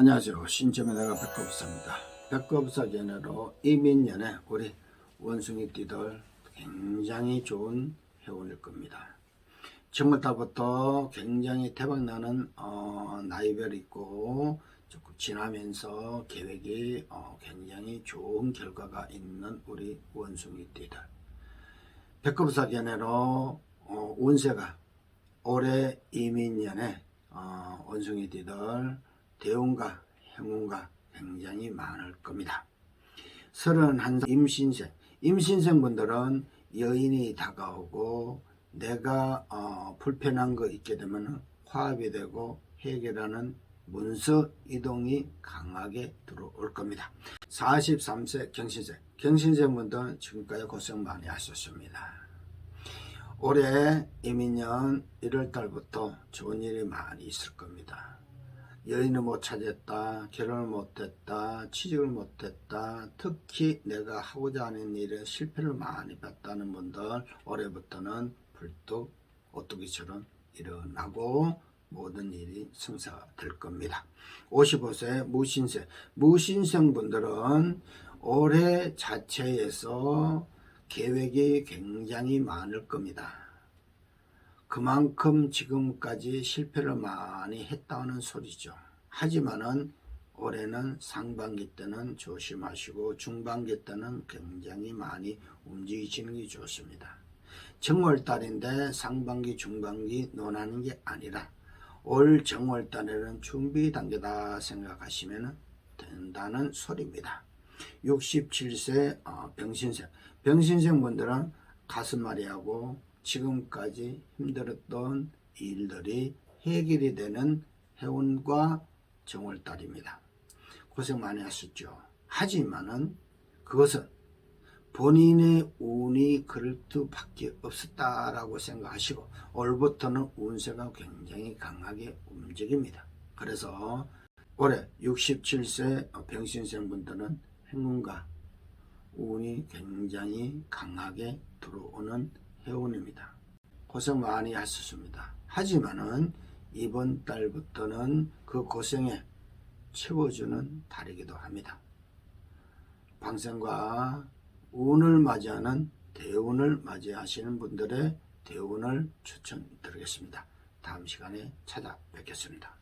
안녕하세요. 신점의 내가 백업사입니다. 백업사 전에로 이민년에 우리 원숭이 띠들 굉장히 좋은 해운일 겁니다. 정월달부터 굉장히 대박나는 어, 나이별 있고 조금 지나면서 계획이 어, 굉장히 좋은 결과가 있는 우리 원숭이 띠들. 백업사 견해로 어, 운세가 올해 이민년에 어, 원숭이 띠들 대운과 행운과 굉장히 많을 겁니다. 31살 임신생, 임신생 분들은 여인이 다가오고 내가 어, 불편한 거 있게 되면 화합이 되고 해결하는 문서 이동이 강하게 들어올 겁니다. 43세 경신생, 경신생 분들은 지금까지 고생 많이 하셨습니다. 올해 이민년 1월달부터 좋은 일이 많이 있을 겁니다. 여인을 못 찾았다, 결혼을 못했다, 취직을 못했다, 특히 내가 하고자 하는 일에 실패를 많이 봤다는 분들 올해부터는 불뚝 오뚜기처럼 일어나고 모든 일이 성사될 겁니다. 55세 무신생, 무신생 분들은 올해 자체에서 계획이 굉장히 많을 겁니다. 그만큼 지금까지 실패를 많이 했다는 소리죠. 하지만은 올해는 상반기 때는 조심하시고 중반기 때는 굉장히 많이 움직이시는 게 좋습니다. 정월달인데 상반기 중반기 논하는 게 아니라 올 정월달에는 준비 단계다 생각하시면 된다는 소리입니다. 67세 어, 병신생 병신생 분들은 가슴앓이하고 지금까지 힘들었던 일들이 해결이 되는 해운과 정월달입니다. 고생 많이 하셨죠. 하지만은 그것은 본인의 운이 그럴 수밖에 없었다라고 생각하시고 올부터는 운세가 굉장히 강하게 움직입니다. 그래서 올해 67세 병신생 분들은 행운과 운이 굉장히 강하게 들어오는 해운입니다. 고생 많이 하셨습니다. 하지만은 이번 달부터는 그 고생에 채워주는 달이기도 합니다. 방생과 운을 맞이하는 대운을 맞이하시는 분들의 대운을 추천드리겠습니다. 다음 시간에 찾아뵙겠습니다.